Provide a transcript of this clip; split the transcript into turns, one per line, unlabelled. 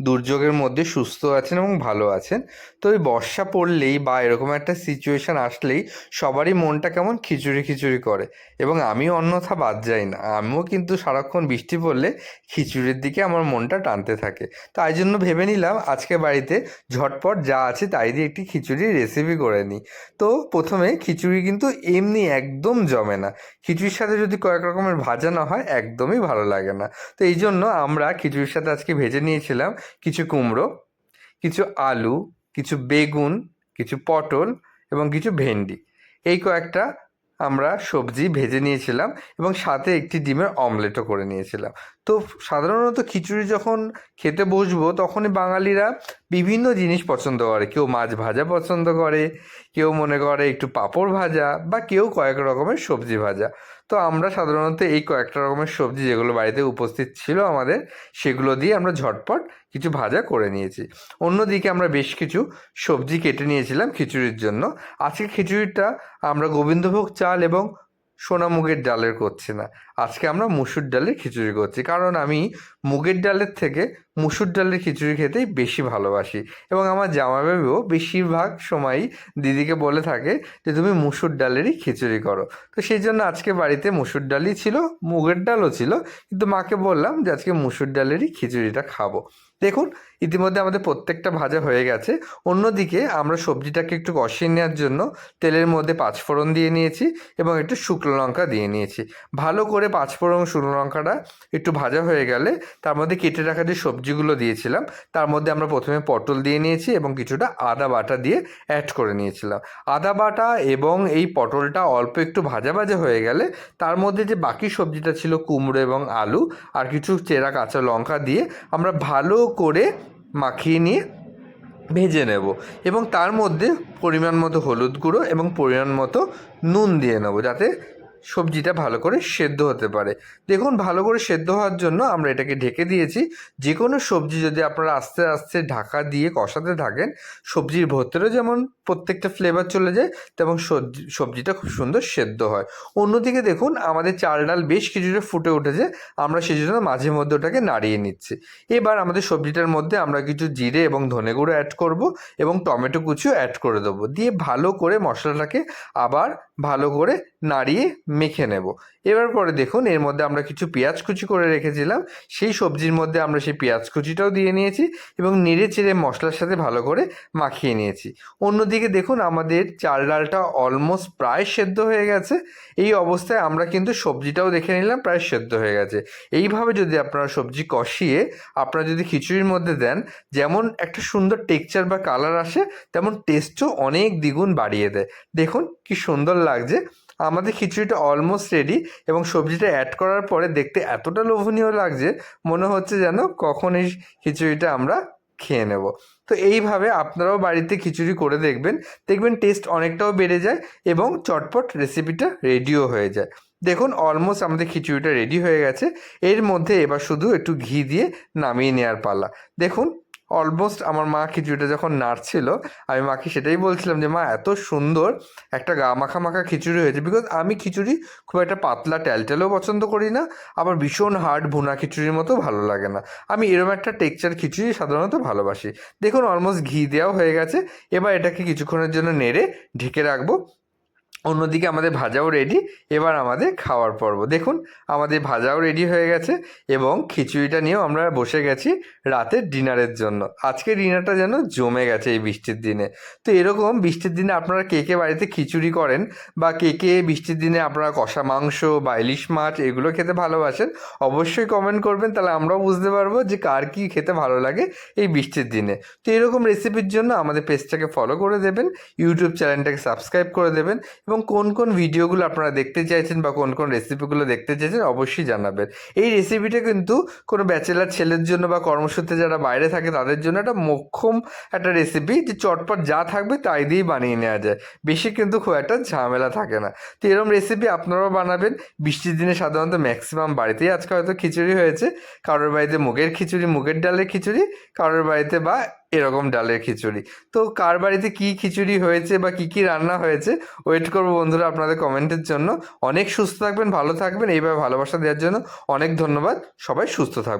দুর্যোগের মধ্যে সুস্থ আছেন এবং ভালো আছেন। তো এই বর্ষা পড়লেই বা এরকম একটা সিচুয়েশান আসলেই সবারই মনটা কেমন খিচুড়ি খিচুড়ি করে এবং আমিও অন্যথা বাদ যাই না। আমিও কিন্তু সারাক্ষণ বৃষ্টি পড়লে খিচুড়ির দিকে আমার মনটা টানতে থাকে। তাই জন্য ভেবে নিলাম আজকে বাড়িতে ঝটপট যা আছে তাই দিয়ে একটি খিচুড়ির রেসিপি করে নিই। তো প্রথমে খিচুড়ি কিন্তু এমনি একদম জমে না। খিচুড়ির সাথে যদি কয়েক রকমের ভাজা না হয় একদমই ভালো লাগে না। তো এই জন্য আমরা খিচুড়ির সাথে আজকে ভেজে নিয়েছিলাম কিছু কুমড়ো, কিছু আলু, কিছু বেগুন, কিছু পটল এবং কিছু ভেন্ডি। এই কয়েকটা আমরা সবজি ভেজে নিয়েছিলাম এবং সাথে একটি ডিমের অমলেটও করে নিয়েছিলাম। তো সাধারণত খিচুড়ি যখন খেতে বসবো, তখনই বাঙালিরা বিভিন্ন জিনিস পছন্দ করে। কেউ মাছ ভাজা পছন্দ করে, কেউ মনে করে একটু পাঁপড় ভাজা বা কেউ কয়েক রকমের সবজি ভাজা। তো আমরা সাধারণত এই কয়েকটা রকমের সবজি যেগুলো বাড়িতে উপস্থিত ছিল আমাদের, সেগুলো দিয়ে আমরা ঝটপট কিছু ভাজা করে নিয়েছি। অন্যদিকে আমরা বেশ কিছু সবজি কেটে নিয়েছিলাম খিচুড়ির জন্য। আজকে খিচুড়িটা আমরা গোবিন্দভোগ চাল এবং সোনা মুগের ডালের করছি না। আজকে আমরা মুসুর ডালের খিচুড়ি করছি। কারণ আমি মুগের ডালের থেকে মুসুর ডালের খিচুড়ি খেতেই বেশি ভালোবাসি। এবং আমার জামাইবাবুও বেশিরভাগ সময়ই দিদিকে বলে থাকে যে, তুমি মুসুর ডালেরই খিচুড়ি করো। তো সেই জন্য আজকে বাড়িতে মুসুর ডালই ছিল, মুগের ডালও ছিল। কিন্তু মাকে বললাম যে, আজকে মুসুর ডালেরই খিচুড়িটা খাব। দেখুন, ইতিমধ্যে আমাদের প্রত্যেকটা ভাজা হয়ে গেছে। অন্যদিকে আমরা সবজিটাকে একটু কষিয়ে নেওয়ার জন্য তেলের মধ্যে পাঁচফোড়ন দিয়ে নিয়েছি এবং একটু শুকনো লঙ্কা দিয়ে নিয়েছি। ভালো করে পাঁচফোড়ন শুকনো লঙ্কাটা একটু ভাজা হয়ে গেলে তার মধ্যে কেটে রাখা যে সবজিগুলো দিয়েছিলাম। তার মধ্যে আমরা প্রথমে পটল দিয়ে নিয়েছি এবং কিছুটা আদা বাটা দিয়ে অ্যাড করে নিয়েছিলাম। আদা বাটা এবং এই পটলটা অল্প একটু ভাজা ভাজা হয়ে গেলে তার মধ্যে যে বাকি সবজিটা ছিল কুমড়ো এবং আলু আর কিছু চেরা কাঁচা লঙ্কা দিয়ে আমরা ভালো করে মাখিয়ে নিয়ে ভেজে নেব এবং তার মধ্যে পরিমাণ মতো হলুদ গুঁড়ো এবং পরিমাণ মতো নুন দিয়ে নেব যাতে সবজিটা ভালো করে সেদ্ধ হতে পারে। দেখুন, ভালো করে সেদ্ধ হওয়ার জন্য আমরা এটাকে ঢেকে দিয়েছি। যে কোনো সবজি যদি আপনারা আস্তে আস্তে ঢাকা দিয়ে কষাতে থাকেন, সবজির ভেতরে যেমন প্রত্যেকটা ফ্লেভার চলে যায় তেমন সবজি, সবজিটা খুব সুন্দর সেদ্ধ হয়। অন্যদিকে দেখুন, আমাদের চাল ডাল বেশ কিছুটা ফুটে উঠেছে, আমরা সেই জন্য মাঝে মধ্যে ওটাকে নাড়িয়ে নিচ্ছি। এবার আমাদের সবজিটার মধ্যে আমরা কিছু জিরে এবং ধনে গুঁড়ো অ্যাড করব এবং টমেটো কুচিও অ্যাড করে দেবো। দিয়ে ভালো করে মশলাটাকে আবার ভালো করে নাড়িয়ে মেখে নেব। এবার পরে দেখুন, এর মধ্যে আমরা কিছু পেঁয়াজ কুচি করে রেখেছিলাম, সেই সবজির মধ্যে আমরা সেই পেঁয়াজ কুচিটাও দিয়ে নিয়েছি এবং নেড়ে চেড়ে মশলার সাথে ভালো করে মাখিয়ে নিয়েছি। অন্যদিকে দেখুন আমাদের চাল ডালটা অলমোস্ট প্রায় সেদ্ধ হয়ে গেছে। এই অবস্থায় আমরা কিন্তু সবজিটাও দেখে নিলাম, প্রায় সেদ্ধ হয়ে গেছে। এইভাবে যদি আপনারা সবজি কষিয়ে আপনারা যদি খিচুড়ির মধ্যে দেন, যেমন একটা সুন্দর টেক্সচার বা কালার আসে, তেমন টেস্টও অনেক দ্বিগুণ বাড়িয়ে দেয়। দেখুন কি সুন্দর লাগছে। আমাদের খিচুড়িটা অলমোস্ট রেডি এবং সবজিটা অ্যাড করার পরে দেখতে এতটা লোভনীয় লাগছে, মনে হচ্ছে যেন কখন এই খিচুড়িটা আমরা খেয়ে নেব। তো এইভাবে আপনারাও বাড়িতে খিচুড়ি করে দেখবেন। দেখবেন টেস্ট অনেকটাও বেড়ে যায় এবং চটপট রেসিপিটা রেডিও হয়ে যায়। দেখুন অলমোস্ট আমাদের খিচুড়িটা রেডি হয়ে গেছে। এর মধ্যে এবার শুধু একটু ঘি দিয়ে নামিয়ে নেওয়ার পালা। দেখুন অলমোস্ট আমার মা খিচুড়িটা যখন নাড়ছিল, আমি মাকে সেটাই বলছিলাম যে, মা, এত সুন্দর একটা গা মাখা মাখা খিচুড়ি হয়েছে। বিকজ আমি খিচুড়ি খুব একটা পাতলা ট্যালটেলেও পছন্দ করি না, আবার ভীষণ হার্ড ভুনা খিচুড়ির মতো ভালো লাগে না। আমি এরকম একটা টেক্সচার খিচুড়ি সাধারণত ভালোবাসি। দেখুন অলমোস্ট ঘি দেওয়া হয়ে গেছে। এবার এটাকে কিছুক্ষণের জন্য নেড়ে ঢেকে রাখব। অন্যদিকে আমাদের ভাজাও রেডি এবার আমাদের খাওয়ার পর্ব। দেখুন, আমাদের ভাজাও রেডি হয়ে গেছে এবং খিচুড়িটা নিয়েও আমরা বসে গেছি রাতের ডিনারের জন্য। আজকে ডিনারটা যেন জমে গেছে এই বৃষ্টির দিনে। তো এরকম বৃষ্টির দিনে আপনারা কে কে বাড়িতে খিচুড়ি করেন বা কে কে বৃষ্টির দিনে আপনারা কষা মাংস বা ইলিশ মাছ এগুলো খেতে ভালোবাসেন, অবশ্যই কমেন্ট করবেন, তাহলে আমরাও বুঝতে পারব যে কার কী খেতে ভালো লাগে এই বৃষ্টির দিনে। তো এরকম রেসিপির জন্য আমাদের পেজটাকে ফলো করে দেবেন ইউটিউব চ্যানেলটাকে সাবস্ক্রাইব করে দেবেন এবং কোন কোন ভিডিওগুলো আপনারা দেখতে চাইছেন বা কোন কোন রেসিপিগুলো দেখতে চাইছেন অবশ্যই জানাবেন। এই রেসিপিটা কিন্তু কোনো ব্যাচেলার ছেলের জন্য বা কর্মসূত্রে যারা বাইরে থাকে তাদের জন্য একটা মোক্ষম একটা রেসিপি যে চটপট যা থাকবে তাই দিয়েই বানিয়ে নেওয়া যায়। বেশি কিন্তু খুব একটা ঝামেলা থাকে না। তো এরকম রেসিপি আপনারাও বানাবেন। বৃষ্টির দিনে সাধারণত ম্যাক্সিমাম বাড়িতেই আজকে হয়তো খিচুড়ি হয়েছে। কারোর বাড়িতে মুগের খিচুড়ি, মুগের ডালের খিচুড়ি, কারোর বাড়িতে বা এরকম ডালের খিচুড়ি। তো কার বাড়িতে কী খিচুড়ি হয়েছে বা কী কী রান্না হয়েছে ওয়েট করব বন্ধুরা আপনাদের কমেন্টের জন্য। অনেক সুস্থ থাকবেন, ভালো থাকবেন, এইভাবে ভালোবাসা দেওয়ার জন্য অনেক ধন্যবাদ। সবাই সুস্থ থাকবেন।